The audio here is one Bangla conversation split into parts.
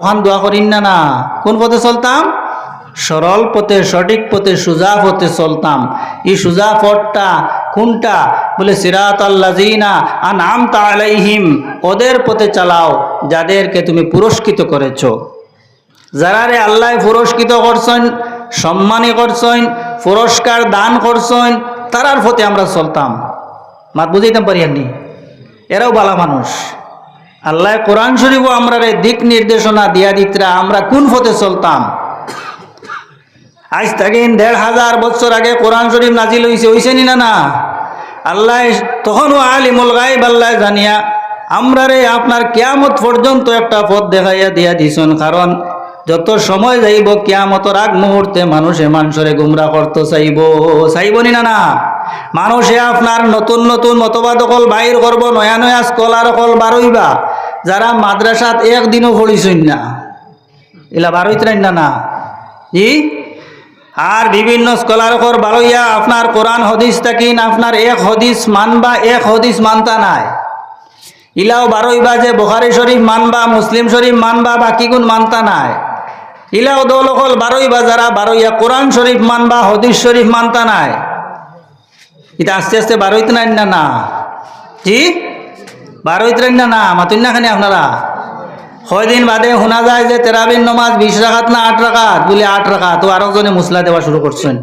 ওখান দোয়া করিন না না। কোন পথে চলতাম? সরল পথে, সঠিক পথে, সুজা পথে চলতাম। এই সুজা পথটা কোনটা? বলে সিরাত আল্লাজিনা আর নাম তালাইহিম ওদের পথে চালাও, যাদেরকে তুমি পুরস্কৃত করেছ। যারা রে আল্লাহ পুরস্কৃত করছেন, সম্মানী করছেন, পুরস্কার দান করছেন, তারার পথে আমরা চলতাম। মাত বুঝাইতাম পারি এরাও বালা মানুষ। আল্লাহ কোরআন শরীফও আমরা দিক নির্দেশনা দিয়া দিতরা, আমরা কোন পথে চলতাম? আজ থেকে দেড় হাজার বছর আগে কোরআন শরীফ নাজিল হয়েছে হয়েছে নি না না? আল্লাহ তখনও আলিমুল গাইব আল্লাহ জানিয়া, আমরা রে আপনার কিয়ামত পর্যন্ত একটা পথ দেখাইয়া দিয়া দিছেন, কারণ যত সময় যাইব, কিয়ামতর আগ মুহূর্তে মানুষে মানুষরে গুমরা করতে চাইব। চাইব নি না না? মানুষে আপনার নতুন নতুন মতবাদ অকল বাইর করব, নয়া নয়া স্কলার অকল বারইবা যারা মাদ্রাসাত একদিনও পড়িছই না। এলা বারইতরাই না না? ই? আর বিভিন্ন স্কলারকর বালইয়া আপনার কোরআন হদিস তাকিন আপনার এক হদিস মানবা, এক হদিস মানতা নাই। ইলাও বারইবা যে বখারি শরীফ মানবা, মুসলিম শরীফ মানবা, বাকি গুণ মানতা নাই। ইলাও দৌলকল বারইবা যারা বারইয়া কোরআন শরীফ মানবা, হদিস শরীফ মানতা নাই। এটা আস্তে আস্তে বারোইতে নাই না না? জি? বারোইতে নাই না মাতুন না খানি আপনারা? কয়দিন বাদে শোনা যায় যে তেরাবিন নমাজ বিশ রাখাত না আট রাখাত? বলে আট রাখাত। তো আরও জনে মুসলা দেওয়া শুরু করছেন।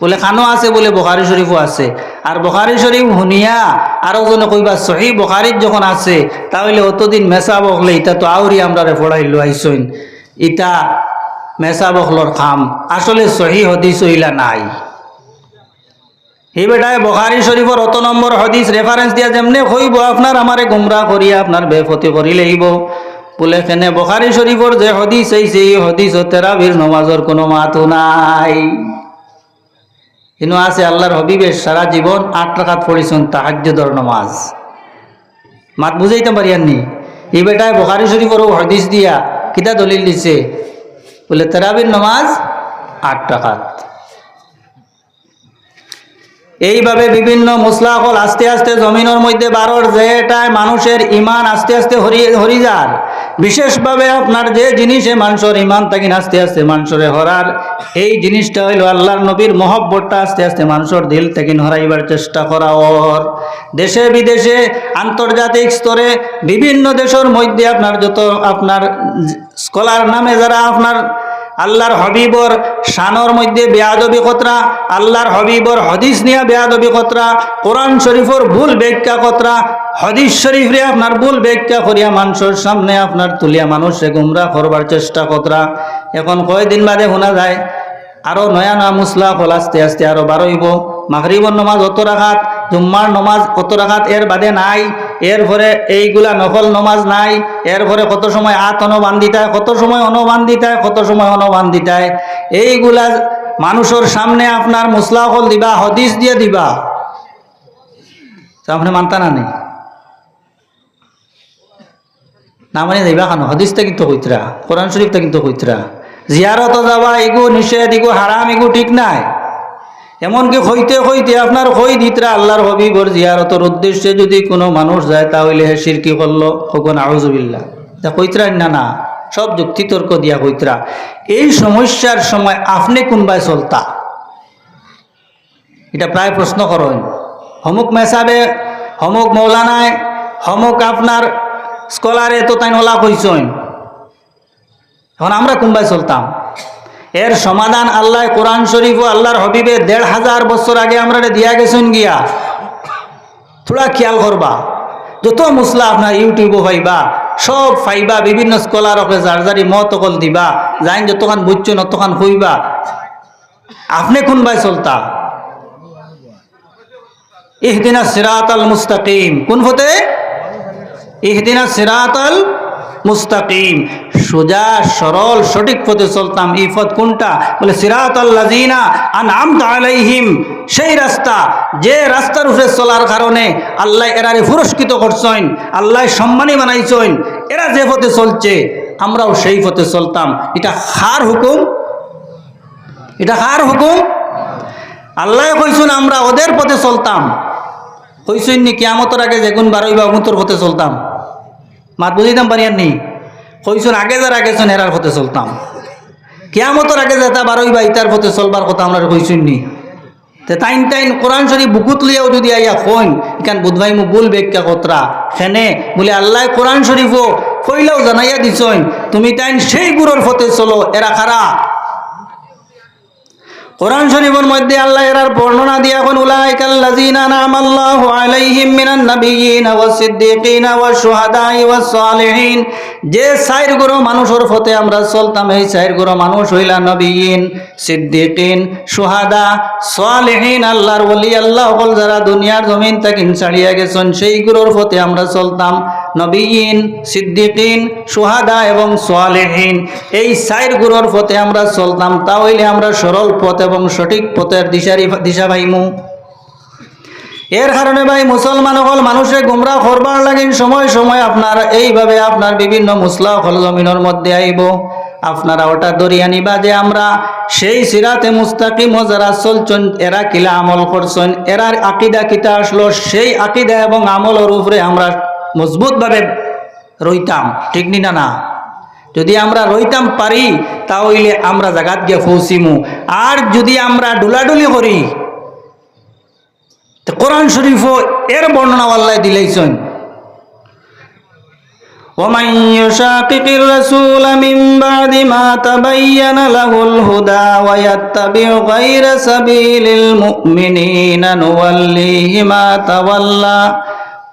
বলে খানো আছে, বলে বখারি শরীফও আছে। আর বখারি শরীফ শুনিয়া আরও জনে কইবা সহি বখারিত যখন আছে, তাহলে অতদিন মেসা বকলে ইটা তো আউরি আমরা পড়াই লইছইন ইটা মেসা বকলর খাম। আসলে সহি হদিস হইলা নাই। এই বেটায়, বখারি শরীফর অত নম্বর হদিস রেফারেন্স দিয়া যেমনে হইব আপনার আমারে গুমরা করিয়া আপনার বেফতি করি লইব। বলে কেনে বখারি শরীফর যে হদিস এই হদিস ও তেরাবির নমাজর কোনো মাতো নাই। কিন্তু আছে আল্লাহর হবিবের সারা জীবন আট রাখাত পড়িছেন তাহাজ্যদর নমাজ। মাত বুঝাইতে পারি নি এই বেটায় বখারি শরীফর হদিস দিয়া, কিতা দলিল দিছে? বলে তেরাবির নমাজ আট টাকাত এইভাবে বিভিন্ন মুসলাকল আস্তে আস্তে জমিনের মধ্যে বারোর যেটায় মানুষের ইমান আস্তে আস্তে হরি যার। বিশেষভাবে আপনার যে জিনিসে মানুষের ইমান থাকি আস্তে আস্তে মানুষের হরার, এই জিনিসটা হইল আল্লাহর নবীর মহব্বতটা আস্তে আস্তে মানুষের দিল থেকে হরাইবার চেষ্টা করা ওর। দেশে বিদেশে আন্তর্জাতিক স্তরে বিভিন্ন দেশের মধ্যে আপনার যত আপনার স্কলার নামে যারা আপনার আল্লাহর হবিবর শানর মধ্যে বেয়াদবি কতরা, আল্লাহর হবিবর হদিস নিয়া বেয়াদবি কতরা, কোরআন শরীফর ভুল ব্যাখ্যা কতরা, হদিস শরীফরে আপনার ভুল ব্যাখ্যা করিয়া মানুষের সামনে আপনার তুলিয়া মানুষে গুমরা করবার চেষ্টা কতরা। এখন কয়দিন বাদে শোনা যায়, আরও নয়া নয়া মুসলা হল আস্তে আস্তে আরও বারইব মাগরিবর নমাজ অত রাখাত, জুম্মার নমাজ অত রাখাত, এর বাদে নাই। এর পরে এইগুলা নকল নমাজ নাই এর পরে কত সময় আত অনবান্ধিতায় কত সময় অনবান্ধিতায় কত সময় অনবান্ধিতায় এইগুলা মানুষের সামনে আপনার মুসলা হল দিবা, হদিস দিয়ে দিবা। আপনি মানতা না নেই না মানে যাইবা খানো হদিসটা কিন্তু কইতরা কোরআন শরীফটা কিন্তু কইতরা জিয়ারত যাবা, এগু নিষেধ, এগু হারাম, এগু ঠিক নাই। এমনকি হইতে হইতে আপনার হই দিতরা আল্লাহর হবিবর জিয়ারতর উদ্দেশ্যে যদি কোনো মানুষ যায়, তাহলে হে সিরকি করল, হকুন আউজুবিল্লা তা কইতরা না না, সব যুক্তি তর্ক দিয়া কইতরা এই সমস্যার সময় আপনি কোনবাই চলতা? এটা প্রায় প্রশ্ন করেন। হমুক মেসাবে, হমুক মৌলানায়, হমুক আপনার স্কলারে তো তাই ওলা কইসইন এখন আমরা কোনবাই চলতাম? এর সমাধান আল্লাহ কোরআন শরীফ ও আল্লাহর হবিবে দেড় হাজার বছর আগে আমরা দিয়া গেছেন গিয়া। থোড়া খেয়াল করবা। যত মুসলা আপনার ইউটিউবও পাইবা সব পাইবা, বিভিন্ন স্কলার অফে যার যারি মত অকল দিবা, যাইন যতক্ষণ বুঝছেন অতক্ষণ হইবা। আপনি কোনবাই চলতা? ইহদিনা সিরাত আল মুস্তাকিম। কোন ফতে ইহদিনা সিরাত আল মুস্তাকিম, সোজা, সরল, সঠিক পথে চলতাম। এই পথ কোনটা? বলে সিরাত আল্লাজিনা আনআম আলাইহিম। সেই রাস্তা, যে রাস্তার উপরে চলার কারণে আল্লাহ এরারে পুরস্কৃত করছেন, আল্লাহ সম্মানী বানাইছেন। এরা যে পথে চলছে, আমরাও সেই পথে চলতাম। এটা হার হুকুম? এটা হার হুকুম? আল্লাহ কইসুন আমরা ওদের পথে চলতাম। কইসুন নি, কিয়ামতের আগে যেগুন বারোই বা অগুন্তর পথে চলতাম। মাত বুঝিতাম পারি আর নেই। কইসুন আগে যারা গেছেন হেরার পথে চলতাম। কেয়ামতর আগে যেতা বারোই বা ইতার পথে চলবার কথা আমরা কইসুন নি। তে তাইন তাইন কোরআন শরীফ বুকুত লিয়াও যদি আইয়া কইন ইকান বুধভাই মু বুল বেক্কা কতরা? সেনে বলে, আল্লাহ কোরআন শরীফও কইলাও জানাইয়া দিছইন, তুমি তাইন সেই গুরুর পথে চলো, এরা খারা কোরআন শরীফের মধ্যে আল্লাহ এরার বর্ণনা দিয়ে এখন উলাইকাল্লাযীনা নামাল্লাহু আলাইহিম মিনান নাবিয়্যিনা ওয়াস সিদ্দীকিনা ওয়াস শুহাদাই ওয়াস সালিহিন। যে চাইর গুরু মানুষের পথে আমরা চলতাম, এই চাইর গুরু মানুষ হইলা নবীন, সিদ্দিকিন সুহাদা সালিহিন, আল্লাহর ওলি আল্লাহ হল যারা দুনিয়ার জমিন তাকিন ছাড়িয়া গেছেন, সেই গুরুর পথে আমরা চলতাম। নবীন, সিদ্দিকিন, সুহাদা এবং সোয়ালেহীন। এই সাইর গুরুর পথে আমরা চলতাম তা হইলে আমরা সরল পথ এবং সঠিক পথের দিশারি দিশা পাইমু। এর কারণে ভাই, মুসলমান হল মানুষে গুমরা করবার লাগিন সময় সময় আপনার, এইভাবে আপনার বিভিন্ন মুসলা হল জমিনের মধ্যে আইব। আপনারা ওটা দরিয়া নিবা যে আমরা সেই সিরাতে মুস্তাকিম যারা চলছেন, এরা কিলা আমল করছেন, এরার আকিদা কিতা আসলো? সেই আকিদা এবং আমলের উপরে আমরা মজবুতভাবে রইতাম ঠিক নি না না যদি আমরা রইতাম পারি তাহলে আমরা জাগাত গিয়ে পৌঁছিমু আর যদি আমরা ডুলাডুলি করি তো কোরআন শরীফও এর বর্ণনা আল্লাহ দিলেইছেন ومن يشاقق الرسول من بعد ما تبين له الهدى ويتبع غير سبيل المؤمنين نوليه ما تولى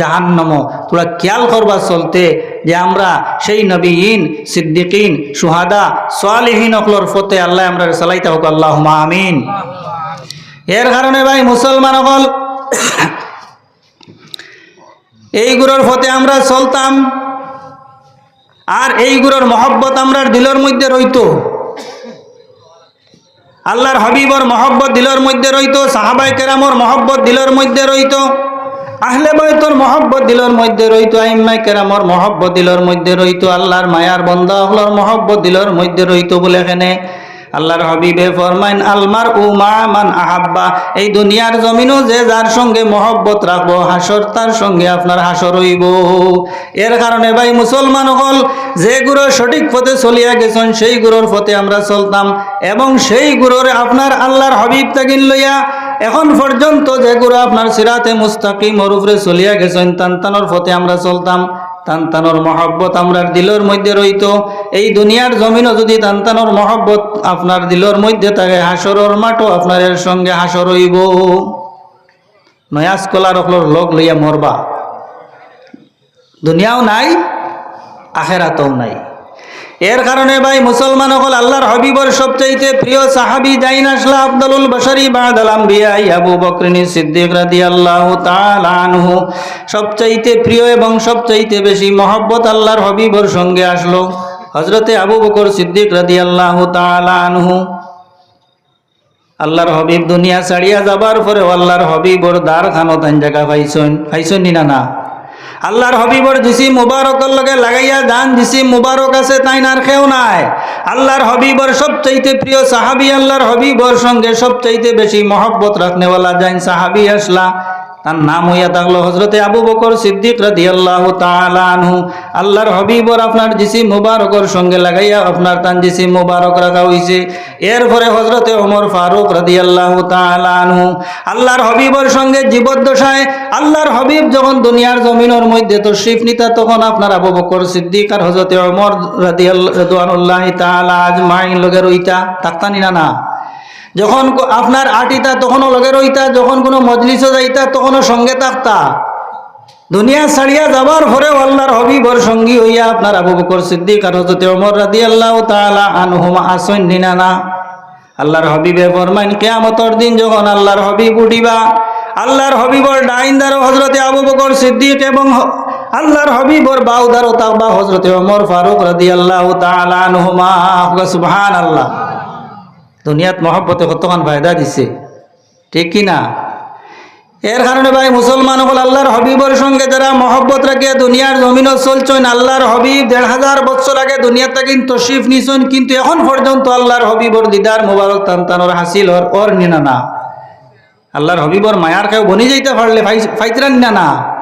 জাহান্নম তোরা খেয়াল করবা চলতে যে আমরা সেই নবীন, সিদ্দিকিন, সুহাদা সোয়ালিহীন অকলর ফতে আল্লাহ আমরা চালাইতে হোক। আল্লাহ আমিন। এর কারণে ভাই মুসলমান অকল এই গুলোর ফতে আমরা চলতাম আর এইগুলোর মহব্বত আমরা দিলর মধ্যে রইত। আল্লাহর হবিবর মহব্বত দিলর মধ্যে রইত সাহাবাই কেরামর মহব্বত দিলর মধ্যে রইতো। আহলে বয়তর মহব্বত দিলর মধ্যে রইতো আইম্মাই কেরামর মহব্বত দিলর মধ্যে রইতো আল্লাহর মায়ার বন্দা হলর মহব্বত দিলর মধ্যে রইতো বলে এখানে আল্লাহর হবিবে ফরমাইন আলমার উ মা মান আহাব্বা এই দুনিয়ার জমিনও যে যার সঙ্গে মহব্বত রাখব, হাসর তার সঙ্গে আপনার হাসর হইব। এর কারণে ভাই মুসলমান হল, যে গুরু সঠিক পথে চলিয়া গেছেন, সেই গুরুর পথে আমরা চলতাম এবং সেই গুরুর আপনার আল্লাহর হবিব তাকিন লইয়া এখন পর্যন্ত যে গুরু আপনার সিরাতে মুস্তাকিম উপরে চলিয়া গেছেন, তান্তানোর পথে আমরা চলতাম, তান্তানোর মহব্বত আমরা দিলর মধ্যে রইত। এই দুনিয়ার জমিনও যদি তান্তানোর মহব্বত আপনার দিলর মধ্যে থাকে, হাসরর মাঠও আপনার এর সঙ্গে হাসর হইব। নয়াজ কলার অকলর লগ লইয়া মরবা। দুনিয়াও নাই, আখেরাতও নাই। এর কারণে ভাই, মুসলমান হল আল্লাহর হবিবর সবচাইতে প্রিয় সাহাবি জাইন আসলা আব্দুল বশরি বাদাল আম্বিয়াই আবু বকরিনী সিদ্দিক রাদিয়াল্লাহু তাআলা আনহু। সবচাইতে প্রিয় এবং সবচাইতে বেশি মহব্বত আল্লাহর হবিবর সঙ্গে আসলো হজরতে আবু বকর সিদ্দিক রাদিয়াল্লাহু তাআলা আনহু। আল্লাহর হবিব দুনিয়া ছাড়িয়া যাবার পরে আল্লাহর হবিবর দ্বার খানো তান জায়গা পাইছন পাইছন না না? আল্লাহর হবিবর দিছি মুবারকর লগে লাগাইয়া দান দিছি, মুবারক আছে, তাই নার খেও নাই। আল্লাহর হবিবর সবচাইতে প্রিয় সাহাবি, আল্লাহর হবিবর সঙ্গে সবচাইতে বেশি মহব্বত রাখনেওয়ালা যাইন সাহাবি আসলা। তার নাম হইয়া থাকল হজরতে আবু বকর সিদ্দিক রাদি আল্লাহ আনহু। আল্লাহর হবিবর আপনার জিসি মুবারকর সঙ্গে লাগাইয়া আপনার তান জিসি মুবারক রাখা হইছে। এরপরে হজরতে ওমর ফারুক রাদি আল্লাহ আনহু। আল্লাহর হবিবর সঙ্গে জীবদ্দশায় আল্লাহর হবিব যখন দুনিয়ার জমিনের মধ্যে তো শিফ নিতা, তখন আপনার আবু বকর সিদ্দিক আর হজরতে ওমর রাদি আল্লাহ তালা আজ মাইন লগের ওইটা, তাক্তানি না না? যখন আপনার আটিতা তখনও লগে রইতা, যখন কোনো মজলিসও যাইতা তখনও সঙ্গে থাকতা। দুনিয়া ছাড়িয়া যাবার পরে আল্লাহর হবিবর সঙ্গী হইয়া আপনার আবু বকর সিদ্দিক আর হজরতে ওমর রাদি আল্লাহ তালা আনহুমা আসন নিনানা। আল্লাহর হবিবে ফরমাইন, কেয়ামতর দিন যখন আল্লাহর হবিব উঠিবা, আল্লাহর হবিবর ডাইনদার হজরতে আবু বকর সিদ্দিক এবং আল্লাহর হবিবর বাউদারও তাকবা হজরতে ওমর ফারুক রাদি আল্লাহ তালা আনহুমা। সুবহান আল্লাহ দুনিয়াত মহব্বতে কতক্ষণ ফায়দা দিছে? ঠিক কি না? এর কারণে ভাই, মুসলমান হল আল্লাহর হবিবর সঙ্গে যারা মহব্বত রাখিয়া দুনিয়ার জমিনও চলছেন আল্লাহর হবিব দেড় হাজার বছর আগে দুনিয়াতে কিন্তু তশরিফ নিছেন, কিন্তু এখন পর্যন্ত আল্লাহর হবিবর দিদার মোবারক তান্তানোর হাসিল ওর নিনা না। আল্লাহর হবিবর মায়ার কেউ বনি যাইতে পারলে ফাই- ফাইতরান না না।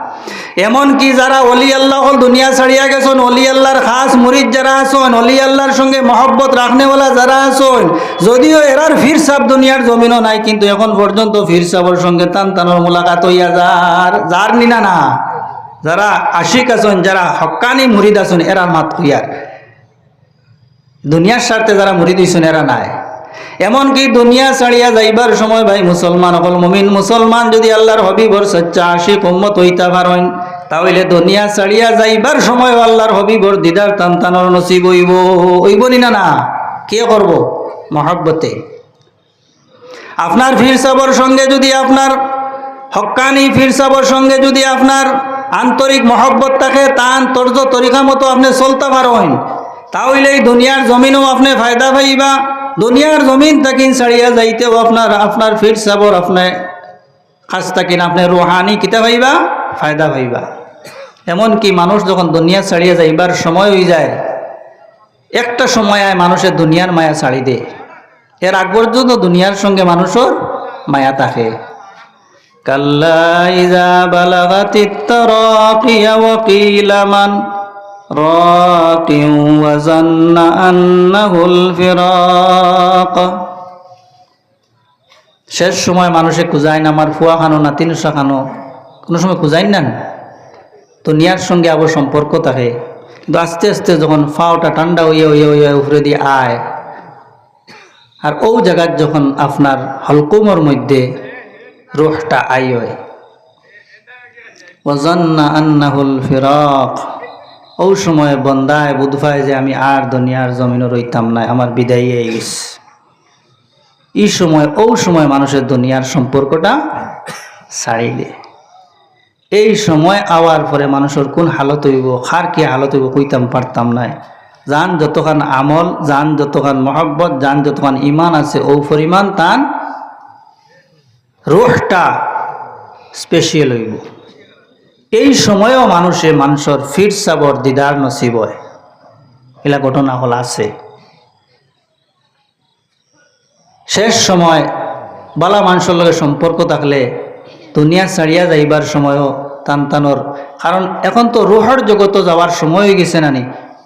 এমন কি যারা অলি আল্লাহ হল দুনিয়া ছাড়িয়া গেছেন, অলি আল্লাহর খাস মুরিদ যারা আছেন, অলি আল্লাহর সঙ্গে মহব্বত রাখনেওয়ালা যারা আছেন, যদিও এরার ফির সাপ দুনিয়ার জমিনও নাই, কিন্তু এখন পর্যন্ত ফির সাবর সঙ্গে টান টানোর মোলাকাত হইয়া যার যার নিনা না। যারা আশিক আছেন, যারা হক্কানি মুরিদ আছেন, এরা মাত হইয়ার। দুনিয়ার স্বার্থে যারা মুরিদ হইছেন, এরা নাই। এমনকি দুনিয়া ছাড়িয়া যাইবার সময় ভাই মুসলমান, অকল মুমিন মুসলমান যদি আল্লাহর হবিবর সচ্চা আশিক উম্মত হইতা পারেন, তাহলে দুনিয়া ছাড়িয়া যাইবার সময় আল্লাহর হবিবর দিদার তান্তানোর নসিব হইব। হইব নি না না? কে করব? মহব্বতে। আপনার ফির সাবর সঙ্গে যদি আপনার হক্কানি ফির সাবর সঙ্গে যদি আপনার আন্তরিক মহব্বত থাকে, তান তর্জ তরিকা মতো আপনি চলতে পারেন তাহলে এই দুনিয়ার জমিনও আপনি ফায়দা পাইবা। দুনিয়ার জমিন তাকিন ছাড়িয়া যাইতেও আপনার আপনার ফির সাবর, আপনার কাছ তাকিন, আপনি রুহানি কিতা পাইবা ফায়দা পাইবা এমনকি মানুষ যখন দুনিয়া ছাড়িয়া যাইবার সময় হয়ে যায়, একটা সময় মানুষের দুনিয়ার মায়া ছাড়ি দে। এর আগ পর্যন্ত দুনিয়ার সঙ্গে মানুষের মায়া থাকে। কাল্লা ইজা বালাগাতিত তারাকিয়া ওয়া কিলা ওয়া জান্না আন্নাহুল ফিরাক শেষ সময় মানুষে না আমার ফুয়া খানো না, তিনশা খানো। কোনো সময় খুঁজাই না। দুনিয়ার সঙ্গে আবার সম্পর্ক থাকে। কিন্তু আস্তে আস্তে যখন ফাওটা ঠান্ডা হইয়া হইয়া হইয়া উপরে দিয়ে আয়, আর ও জায়গার যখন আপনার হলকুমর মধ্যে রুহটা আই হয়। ওজন্না আন্নাহুল ফিরক। ও সময় বন্দায় বুধভায় যে আমি আর দুনিয়ার জমিনও রইতাম না আমার বিদায় গেছে। এই সময় ও সময় মানুষের দুনিয়ার সম্পর্কটা ছাড়ি দে এই সময় আওয়ার পরে মানুষের কোন হালত হইব খার কি হালত হইব কইতাম পারতাম নাই। যান যতখান আমল, যান যতখান মহব্বত, যান যতখান ইমান আছে, ও পরিমাণ তান রোহটা স্পেশিয়াল হইব। এই সময়েও মানুষে মানুষের ফির সাবর, দিদার নসিব হয়। এলা ঘটনা হল আছে। শেষ সময় বালা মানুষের লগে সম্পর্ক থাকলে দুনিয়া ছাড়িয়া যাইবার সময়ও টান টানোর কারণ এখন তো রুহর জগত যাওয়ার সময় হয়ে গেছে নানি।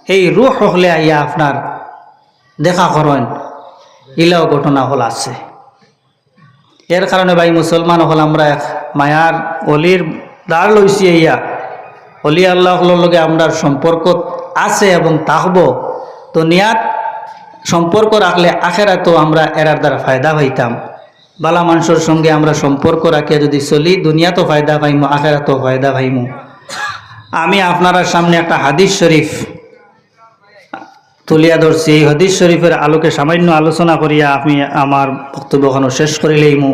এই রুহ হলে আইয়া আপনার দেখা করেন। ইলাও ঘটনা হল আছে। এর কারণে ভাই মুসলমান হল আমরা এক মায়ার অলির দ্বার লইছি ইয়া অলি আল্লাহর লগে আমরা সম্পর্ক আছে এবং থাকব দুনিয়াত সম্পর্ক রাখলে আখেরা তো আমরা এরার দ্বারা ফায়দা পাইতাম বালা মানুষের সঙ্গে আমরা সম্পর্ক রাখিয়া যদি চলি দুনিয়া তো ফায়দা পাইমু আখেরা তো ফায়দা পাইমু। আমি আপনার সামনে একটা হাদিস শরীফ তুলিয়া ধরছি। এই হাদিস শরীফের আলোকে সামান্য আলোচনা করিয়া আমি আমার বক্তব্যখানো শেষ করিলেইমু